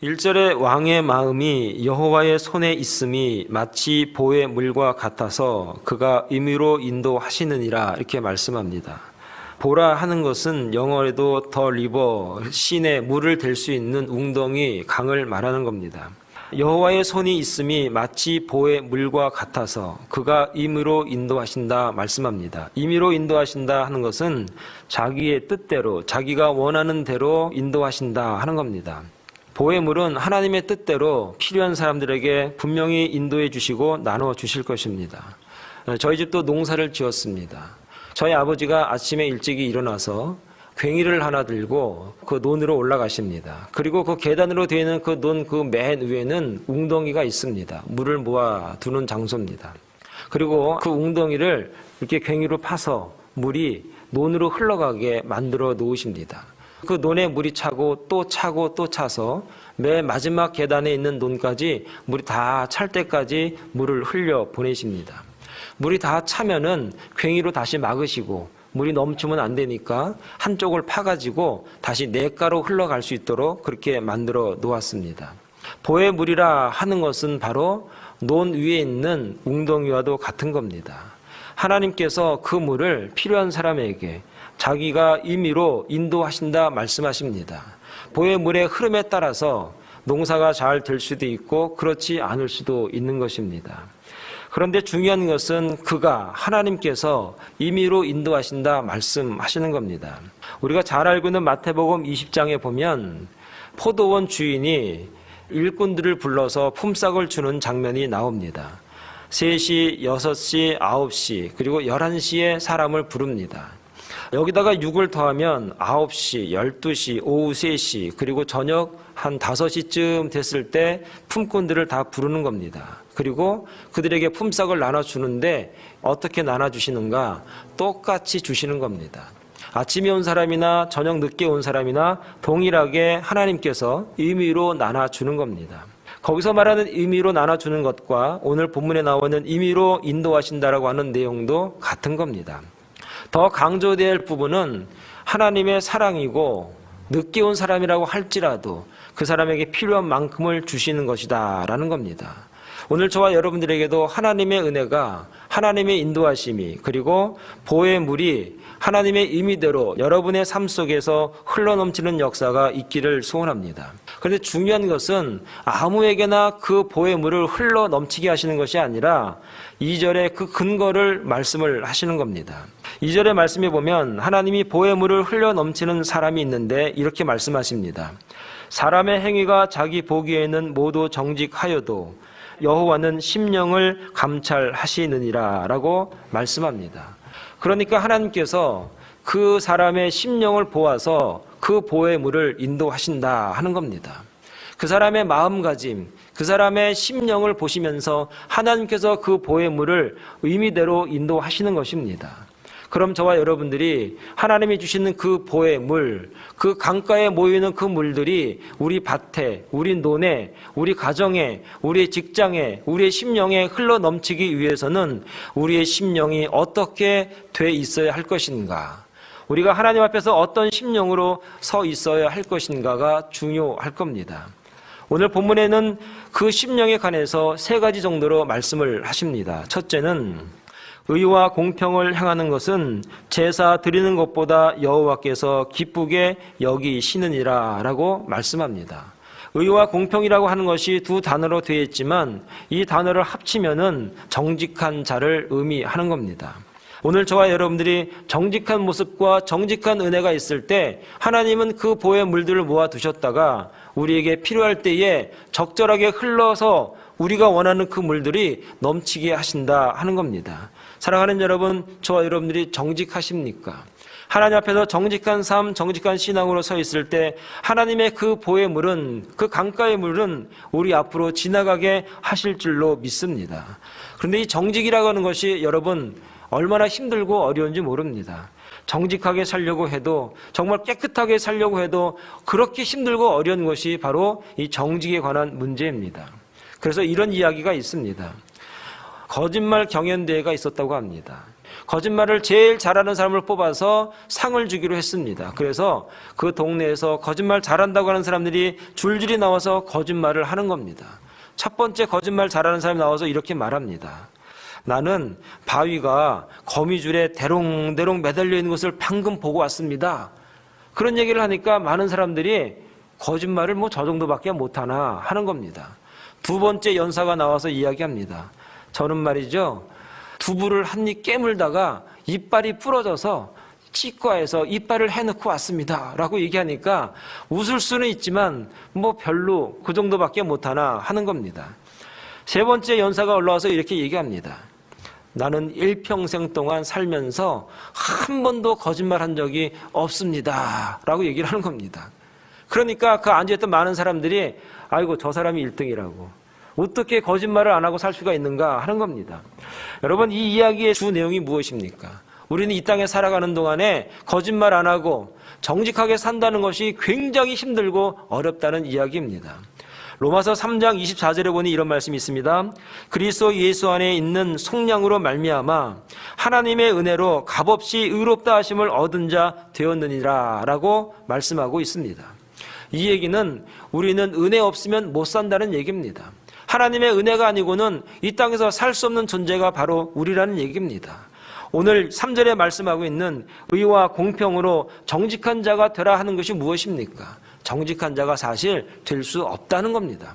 1절의 왕의 마음이 여호와의 손에 있음이 마치 보의 물과 같아서 그가 임의로 인도하시느니라 이렇게 말씀합니다. 보라 하는 것은 영어에도 더 리버 시내 물을 댈 수 있는 웅덩이 강을 말하는 겁니다. 여호와의 손이 있음이 마치 보의 물과 같아서 그가 임의로 인도하신다 말씀합니다. 임의로 인도하신다 하는 것은 자기의 뜻대로 자기가 원하는 대로 인도하신다 하는 겁니다. 보의 물은 하나님의 뜻대로 필요한 사람들에게 분명히 인도해 주시고 나눠 주실 것입니다. 저희 집도 농사를 지었습니다. 저희 아버지가 아침에 일찍이 일어나서 괭이를 하나 들고 그 논으로 올라가십니다. 그리고 그 계단으로 되어 있는 그 논 그 맨 위에는 웅덩이가 있습니다. 물을 모아 두는 장소입니다. 그리고 그 웅덩이를 이렇게 괭이로 파서 물이 논으로 흘러가게 만들어 놓으십니다. 그 논에 물이 차고 또 차고 또 차서 맨 마지막 계단에 있는 논까지 물이 다 찰 때까지 물을 흘려 보내십니다. 물이 다 차면은 괭이로 다시 막으시고 물이 넘치면 안 되니까 한쪽을 파가지고 다시 내가로 흘러갈 수 있도록 그렇게 만들어 놓았습니다. 보의 물이라 하는 것은 바로 논 위에 있는 웅덩이와도 같은 겁니다. 하나님께서 그 물을 필요한 사람에게 자기가 임의로 인도하신다 말씀하십니다. 보의 물의 흐름에 따라서 농사가 잘 될 수도 있고 그렇지 않을 수도 있는 것입니다. 그런데 중요한 것은 그가 하나님께서 임의로 인도하신다 말씀하시는 겁니다. 우리가 잘 알고 있는 마태복음 20장에 보면 포도원 주인이 일꾼들을 불러서 품삯을 주는 장면이 나옵니다. 3시, 6시, 9시, 그리고 11시에 사람을 부릅니다. 여기다가 6을 더하면 9시, 12시, 오후 3시, 그리고 저녁 한 5시쯤 됐을 때 품꾼들을 다 부르는 겁니다. 그리고 그들에게 품삯을 나눠주는데 어떻게 나눠주시는가? 똑같이 주시는 겁니다. 아침에 온 사람이나 저녁 늦게 온 사람이나 동일하게 하나님께서 의미로 나눠주는 겁니다. 거기서 말하는 의미로 나눠주는 것과 오늘 본문에 나오는 의미로 인도하신다라고 하는 내용도 같은 겁니다. 더 강조될 부분은 하나님의 사랑이고 늦게 온 사람이라고 할지라도 그 사람에게 필요한 만큼을 주시는 것이다 라는 겁니다. 오늘 저와 여러분들에게도 하나님의 은혜가 하나님의 인도하심이 그리고 보의 물이 하나님의 의미대로 여러분의 삶 속에서 흘러넘치는 역사가 있기를 소원합니다. 그런데 중요한 것은 아무에게나 그 보의 물을 흘러넘치게 하시는 것이 아니라 2절에 그 근거를 말씀을 하시는 겁니다. 2절의 말씀에 보면 하나님이 보의 물을 흘러넘치는 사람이 있는데 이렇게 말씀하십니다. 사람의 행위가 자기 보기에는 모두 정직하여도 여호와는 심령을 감찰하시느니라라고 말씀합니다. 그러니까 하나님께서 그 사람의 심령을 보아서 그 보의 물을 인도하신다 하는 겁니다. 그 사람의 마음가짐, 그 사람의 심령을 보시면서 하나님께서 그 보의 물을 의미대로 인도하시는 것입니다. 그럼 저와 여러분들이 하나님이 주시는 그 보의 물, 그 강가에 모이는 그 물들이 우리 밭에, 우리 논에, 우리 가정에, 우리의 직장에, 우리의 심령에 흘러 넘치기 위해서는 우리의 심령이 어떻게 돼 있어야 할 것인가? 우리가 하나님 앞에서 어떤 심령으로 서 있어야 할 것인가가 중요할 겁니다. 오늘 본문에는 그 심령에 관해서 세 가지 정도로 말씀을 하십니다. 첫째는 의와 공평을 향하는 것은 제사 드리는 것보다 여호와께서 기쁘게 여기시느니라 라고 말씀합니다. 의와 공평이라고 하는 것이 두 단어로 되어 있지만 이 단어를 합치면은 정직한 자를 의미하는 겁니다. 오늘 저와 여러분들이 정직한 모습과 정직한 은혜가 있을 때 하나님은 그 보의 물들을 모아 두셨다가 우리에게 필요할 때에 적절하게 흘러서 우리가 원하는 그 물들이 넘치게 하신다 하는 겁니다. 사랑하는 여러분, 저와 여러분들이 정직하십니까? 하나님 앞에서 정직한 삶, 정직한 신앙으로 서 있을 때 하나님의 그 보의 물은 그 강가의 물은 우리 앞으로 지나가게 하실 줄로 믿습니다. 그런데 이 정직이라고 하는 것이 여러분 얼마나 힘들고 어려운지 모릅니다. 정직하게 살려고 해도 정말 깨끗하게 살려고 해도 그렇게 힘들고 어려운 것이 바로 이 정직에 관한 문제입니다. 그래서 이런 이야기가 있습니다. 거짓말 경연대회가 있었다고 합니다. 거짓말을 제일 잘하는 사람을 뽑아서 상을 주기로 했습니다. 그래서 그 동네에서 거짓말 잘한다고 하는 사람들이 줄줄이 나와서 거짓말을 하는 겁니다. 첫 번째 거짓말 잘하는 사람이 나와서 이렇게 말합니다. 나는 바위가 거미줄에 대롱대롱 매달려 있는 것을 방금 보고 왔습니다. 그런 얘기를 하니까 많은 사람들이 거짓말을 뭐 저 정도밖에 못하나 하는 겁니다. 두 번째 연사가 나와서 이야기합니다. 저는 말이죠. 두부를 한 입 깨물다가 이빨이 부러져서 치과에서 이빨을 해놓고 왔습니다. 라고 얘기하니까 웃을 수는 있지만 뭐 별로 그 정도밖에 못하나 하는 겁니다. 세 번째 연사가 올라와서 이렇게 얘기합니다. 나는 일평생 동안 살면서 한 번도 거짓말 한 적이 없습니다. 라고 얘기를 하는 겁니다. 그러니까 그 앉아있던 많은 사람들이 아이고 저 사람이 1등이라고 어떻게 거짓말을 안 하고 살 수가 있는가 하는 겁니다. 여러분 이 이야기의 주 내용이 무엇입니까? 우리는 이 땅에 살아가는 동안에 거짓말 안 하고 정직하게 산다는 것이 굉장히 힘들고 어렵다는 이야기입니다. 로마서 3장 24절에 보니 이런 말씀이 있습니다. 그리스도 예수 안에 있는 속량으로 말미암아 하나님의 은혜로 값없이 의롭다 하심을 얻은 자 되었느니라라고 말씀하고 있습니다. 이 얘기는 우리는 은혜 없으면 못 산다는 얘기입니다. 하나님의 은혜가 아니고는 이 땅에서 살 수 없는 존재가 바로 우리라는 얘기입니다. 오늘 3절에 말씀하고 있는 의와 공평으로 정직한 자가 되라 하는 것이 무엇입니까? 정직한 자가 사실 될 수 없다는 겁니다.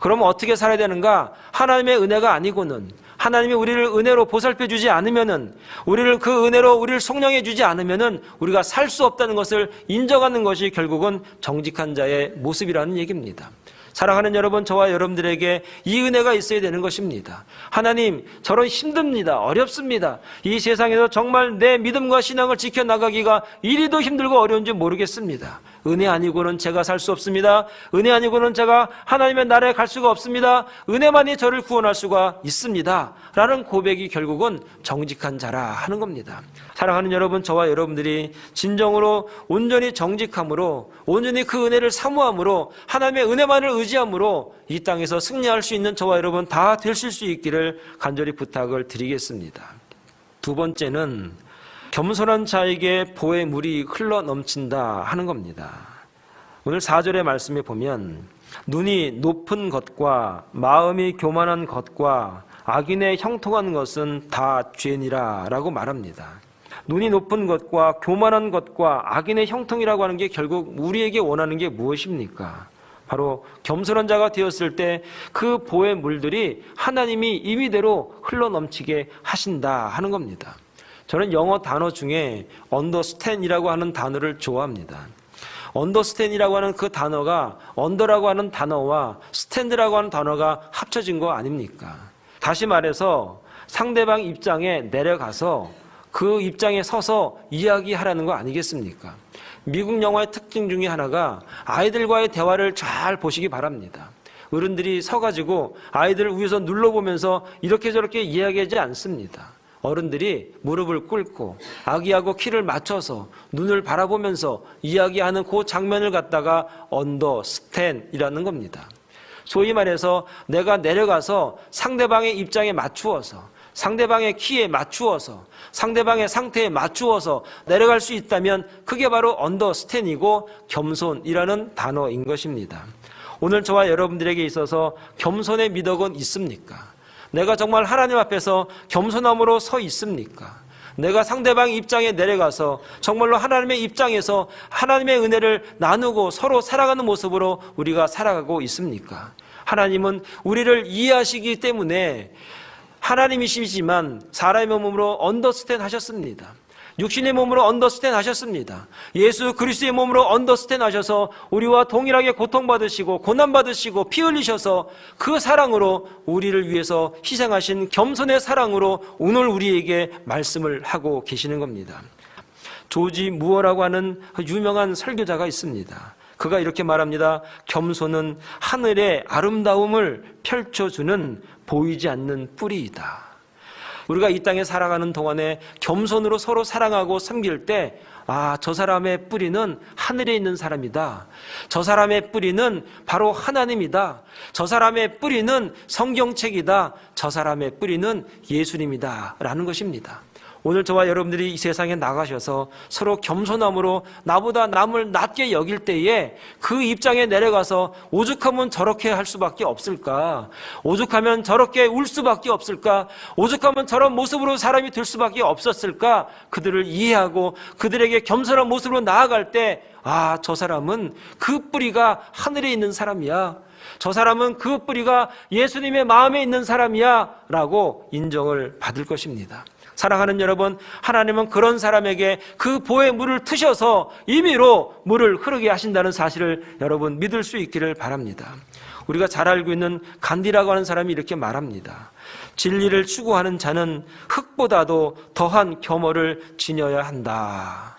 그럼 어떻게 살아야 되는가? 하나님의 은혜가 아니고는 하나님이 우리를 은혜로 보살펴 주지 않으면은 우리를 그 은혜로 우리를 속량해 주지 않으면은 우리가 살 수 없다는 것을 인정하는 것이 결국은 정직한 자의 모습이라는 얘기입니다. 사랑하는 여러분, 저와 여러분들에게 이 은혜가 있어야 되는 것입니다. 하나님, 저는 힘듭니다. 어렵습니다. 이 세상에서 정말 내 믿음과 신앙을 지켜나가기가 이리도 힘들고 어려운지 모르겠습니다. 은혜 아니고는 제가 살 수 없습니다. 은혜 아니고는 제가 하나님의 나라에 갈 수가 없습니다. 은혜만이 저를 구원할 수가 있습니다. 라는 고백이 결국은 정직한 자라 하는 겁니다. 사랑하는 여러분, 저와 여러분들이 진정으로 온전히 정직함으로 온전히 그 은혜를 사모함으로 하나님의 은혜만을 의지함으로 이 땅에서 승리할 수 있는 저와 여러분 다 되실 수 있기를 간절히 부탁을 드리겠습니다. 두 번째는 겸손한 자에게 보의 물이 흘러 넘친다 하는 겁니다. 오늘 4절의 말씀에 보면 눈이 높은 것과 마음이 교만한 것과 악인의 형통한 것은 다 죄니라 라고 말합니다. 눈이 높은 것과 교만한 것과 악인의 형통이라고 하는 게 결국 우리에게 원하는 게 무엇입니까? 바로 겸손한 자가 되었을 때 그 보의 물들이 하나님이 임의대로 흘러 넘치게 하신다 하는 겁니다. 저는 영어 단어 중에 understand이라고 하는 단어를 좋아합니다. understand이라고 하는 그 단어가 under라고 하는 단어와 stand라고 하는 단어가 합쳐진 거 아닙니까? 다시 말해서 상대방 입장에 내려가서 그 입장에 서서 이야기하라는 거 아니겠습니까? 미국 영화의 특징 중에 하나가 아이들과의 대화를 잘 보시기 바랍니다. 어른들이 서가지고 아이들을 위에서 눌러보면서 이렇게 저렇게 이야기하지 않습니다. 어른들이 무릎을 꿇고 아기하고 키를 맞춰서 눈을 바라보면서 이야기하는 그 장면을 갖다가 언더스탠이라는 겁니다. 소위 말해서 내가 내려가서 상대방의 입장에 맞추어서 상대방의 키에 맞추어서 상대방의 상태에 맞추어서 내려갈 수 있다면 그게 바로 언더스탠이고 겸손이라는 단어인 것입니다. 오늘 저와 여러분들에게 있어서 겸손의 미덕은 있습니까? 내가 정말 하나님 앞에서 겸손함으로 서 있습니까? 내가 상대방 입장에 내려가서 정말로 하나님의 입장에서 하나님의 은혜를 나누고 서로 살아가는 모습으로 우리가 살아가고 있습니까? 하나님은 우리를 이해하시기 때문에 하나님이시지만 사람의 몸으로 언더스탠 하셨습니다. 육신의 몸으로 언더스탠 하셨습니다. 예수 그리스도의 몸으로 언더스탠 하셔서 우리와 동일하게 고통받으시고 고난받으시고 피 흘리셔서 그 사랑으로 우리를 위해서 희생하신 겸손의 사랑으로 오늘 우리에게 말씀을 하고 계시는 겁니다. 조지 무어라고 하는 유명한 설교자가 있습니다. 그가 이렇게 말합니다. 겸손은 하늘의 아름다움을 펼쳐주는 보이지 않는 뿌리이다. 우리가 이 땅에 살아가는 동안에 겸손으로 서로 사랑하고 섬길 때, 아, 저 사람의 뿌리는 하늘에 있는 사람이다. 저 사람의 뿌리는 바로 하나님이다. 저 사람의 뿌리는 성경책이다. 저 사람의 뿌리는 예수님이다. 라는 것입니다. 오늘 저와 여러분들이 이 세상에 나가셔서 서로 겸손함으로 나보다 남을 낮게 여길 때에 그 입장에 내려가서 오죽하면 저렇게 할 수밖에 없을까? 오죽하면 저렇게 울 수밖에 없을까? 오죽하면 저런 모습으로 사람이 될 수밖에 없었을까? 그들을 이해하고 그들에게 겸손한 모습으로 나아갈 때, 아, 저 사람은 그 뿌리가 하늘에 있는 사람이야. 저 사람은 그 뿌리가 예수님의 마음에 있는 사람이야. 라고 인정을 받을 것입니다. 사랑하는 여러분, 하나님은 그런 사람에게 그 보의 물을 트셔서 임의로 물을 흐르게 하신다는 사실을 여러분 믿을 수 있기를 바랍니다. 우리가 잘 알고 있는 간디라고 하는 사람이 이렇게 말합니다. 진리를 추구하는 자는 흙보다도 더한 겸허를 지녀야 한다.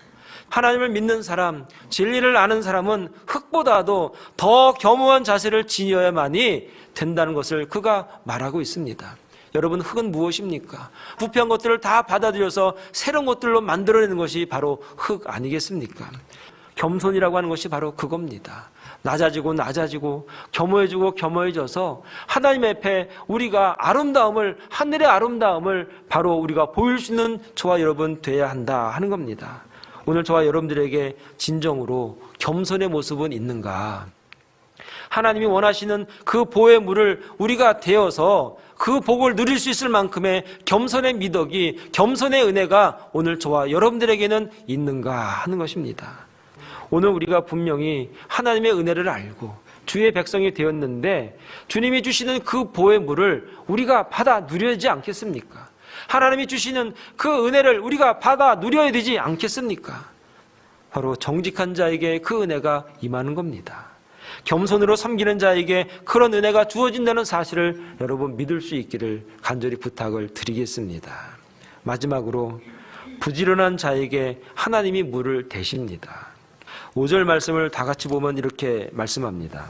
하나님을 믿는 사람, 진리를 아는 사람은 흙보다도 더 겸허한 자세를 지녀야만이 된다는 것을 그가 말하고 있습니다. 여러분, 흙은 무엇입니까? 부패한 것들을 다 받아들여서 새로운 것들로 만들어내는 것이 바로 흙 아니겠습니까? 겸손이라고 하는 것이 바로 그겁니다. 낮아지고 낮아지고 겸허해지고 겸허해져서 하나님 앞에 우리가 아름다움을 하늘의 아름다움을 바로 우리가 보일 수 있는 저와 여러분 돼야 한다 하는 겁니다. 오늘 저와 여러분들에게 진정으로 겸손의 모습은 있는가? 하나님이 원하시는 그 보의 물을 우리가 되어서 그 복을 누릴 수 있을 만큼의 겸손의 미덕이 겸손의 은혜가 오늘 저와 여러분들에게는 있는가 하는 것입니다. 오늘 우리가 분명히 하나님의 은혜를 알고 주의 백성이 되었는데 주님이 주시는 그 보의 물을 우리가 받아 누려야 지 않겠습니까? 하나님이 주시는 그 은혜를 우리가 받아 누려야 되지 않겠습니까? 바로 정직한 자에게 그 은혜가 임하는 겁니다. 겸손으로 섬기는 자에게 그런 은혜가 주어진다는 사실을 여러분 믿을 수 있기를 간절히 부탁을 드리겠습니다. 마지막으로 부지런한 자에게 하나님이 물을 대십니다. 5절 말씀을 다 같이 보면 이렇게 말씀합니다.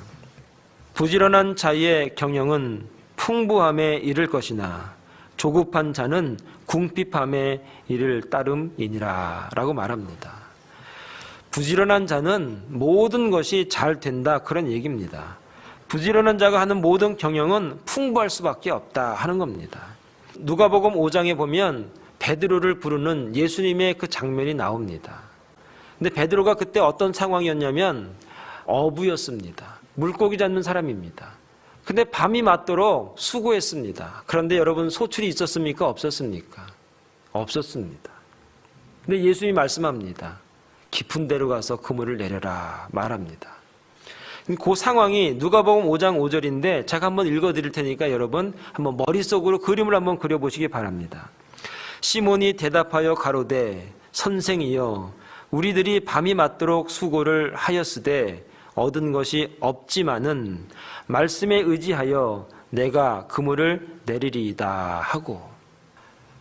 부지런한 자의 경영은 풍부함에 이를 것이나 조급한 자는 궁핍함에 이를 따름이니라 라고 말합니다. 부지런한 자는 모든 것이 잘 된다 그런 얘기입니다. 부지런한 자가 하는 모든 경영은 풍부할 수밖에 없다 하는 겁니다. 누가복음 5장에 보면 베드로를 부르는 예수님의 그 장면이 나옵니다. 근데 베드로가 그때 어떤 상황이었냐면 어부였습니다. 물고기 잡는 사람입니다. 근데 밤이 맞도록 수고했습니다. 그런데 여러분 소출이 있었습니까? 없었습니까? 없었습니다. 근데 예수님이 말씀합니다. 깊은 데로 가서 그물을 내려라 말합니다. 그 상황이 누가복음 5장 5절인데 제가 한번 읽어 드릴 테니까 여러분 한번 머릿속으로 그림을 한번 그려 보시기 바랍니다. 시몬이 대답하여 가로되 선생이여 우리들이 밤이 맞도록 수고를 하였으되 얻은 것이 없지만은 말씀에 의지하여 내가 그물을 내리리이다 하고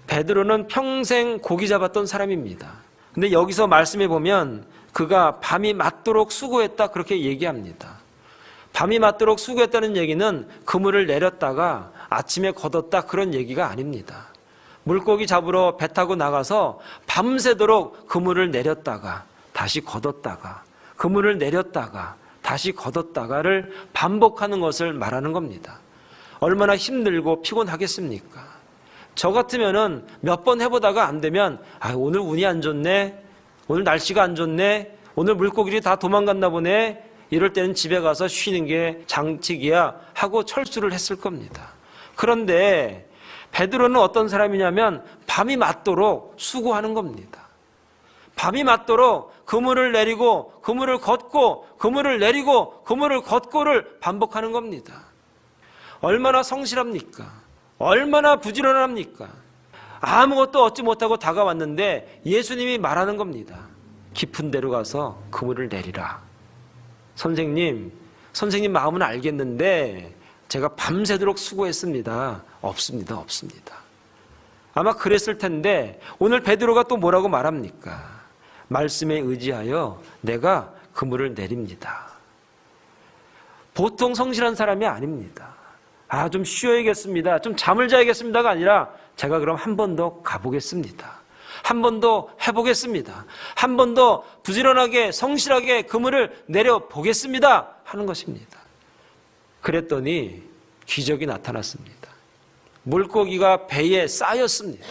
베드로는 평생 고기 잡았던 사람입니다. 근데 여기서 말씀해 보면 그가 밤이 맞도록 수고했다 그렇게 얘기합니다. 밤이 맞도록 수고했다는 얘기는 그물을 내렸다가 아침에 걷었다 그런 얘기가 아닙니다. 물고기 잡으러 배 타고 나가서 밤새도록 그물을 내렸다가 다시 걷었다가 그물을 내렸다가 다시 걷었다가를 반복하는 것을 말하는 겁니다. 얼마나 힘들고 피곤하겠습니까? 저 같으면은 몇 번 해보다가 안 되면 아 오늘 운이 안 좋네 오늘 날씨가 안 좋네 오늘 물고기들이 다 도망갔나 보네 이럴 때는 집에 가서 쉬는 게 장칙이야 하고 철수를 했을 겁니다. 그런데 베드로는 어떤 사람이냐면 밤이 맞도록 수고하는 겁니다. 밤이 맞도록 그물을 내리고 그물을 걷고 그물을 내리고 그물을 걷고를 반복하는 겁니다. 얼마나 성실합니까? 얼마나 부지런합니까? 아무것도 얻지 못하고 다가왔는데 예수님이 말하는 겁니다. 깊은 데로 가서 그물을 내리라. 선생님, 선생님 마음은 알겠는데 제가 밤새도록 수고했습니다. 없습니다. 없습니다. 아마 그랬을 텐데 오늘 베드로가 또 뭐라고 말합니까? 말씀에 의지하여 내가 그물을 내립니다. 보통 성실한 사람이 아닙니다. 아, 좀 쉬어야겠습니다. 좀 잠을 자야겠습니다가 아니라 제가 그럼 한 번 더 가보겠습니다. 한 번 더 해보겠습니다. 한 번 더 부지런하게 성실하게 그물을 내려보겠습니다. 하는 것입니다. 그랬더니 기적이 나타났습니다. 물고기가 배에 쌓였습니다.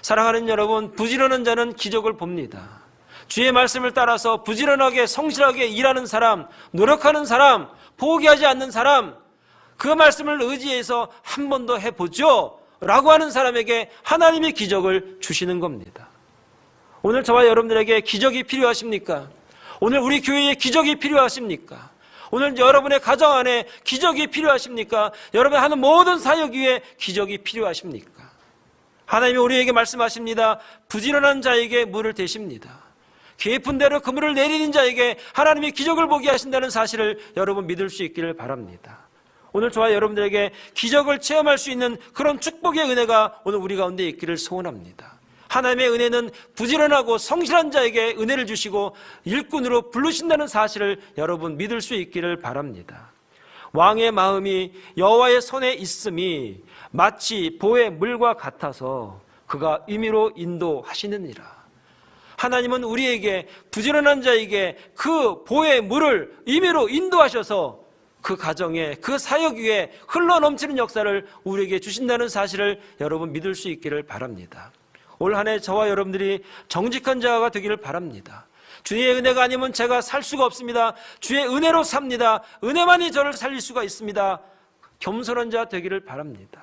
사랑하는 여러분, 부지런한 자는 기적을 봅니다. 주의 말씀을 따라서 부지런하게 성실하게 일하는 사람, 노력하는 사람, 포기하지 않는 사람, 그 말씀을 의지해서 한 번 더 해보죠. 라고 하는 사람에게 하나님의 기적을 주시는 겁니다. 오늘 저와 여러분들에게 기적이 필요하십니까? 오늘 우리 교회에 기적이 필요하십니까? 오늘 여러분의 가정 안에 기적이 필요하십니까? 여러분 하는 모든 사역 위에 기적이 필요하십니까? 하나님이 우리에게 말씀하십니다. 부지런한 자에게 물을 대십니다. 깊은 대로 그물을 내리는 자에게 하나님이 기적을 보게 하신다는 사실을 여러분 믿을 수 있기를 바랍니다. 오늘 저와 여러분들에게 기적을 체험할 수 있는 그런 축복의 은혜가 오늘 우리 가운데 있기를 소원합니다. 하나님의 은혜는 부지런하고 성실한 자에게 은혜를 주시고 일꾼으로 부르신다는 사실을 여러분 믿을 수 있기를 바랍니다. 왕의 마음이 여호와의 손에 있음이 마치 보의 물과 같아서 그가 의미로 인도하시느니라. 하나님은 우리에게 부지런한 자에게 그 보의 물을 임의로 인도하셔서 그 가정에 그 사역 위에 흘러 넘치는 역사를 우리에게 주신다는 사실을 여러분 믿을 수 있기를 바랍니다. 올 한해 저와 여러분들이 정직한 자가 되기를 바랍니다. 주의 은혜가 아니면 제가 살 수가 없습니다. 주의 은혜로 삽니다. 은혜만이 저를 살릴 수가 있습니다. 겸손한 자 되기를 바랍니다.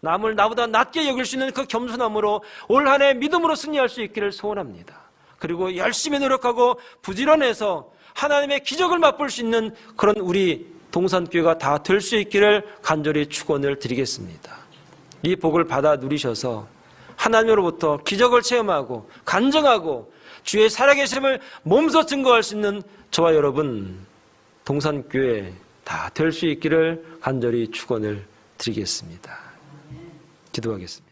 남을 나보다 낮게 여길 수 있는 그 겸손함으로 올 한 해 믿음으로 승리할 수 있기를 소원합니다. 그리고 열심히 노력하고 부지런해서 하나님의 기적을 맛볼 수 있는 그런 우리 동산교회가 다 될 수 있기를 간절히 축원을 드리겠습니다. 이 복을 받아 누리셔서 하나님으로부터 기적을 체험하고 간증하고 주의 살아계심을 몸소 증거할 수 있는 저와 여러분 동산교회 다 될 수 있기를 간절히 축원을 드리겠습니다. 기도하겠습니다.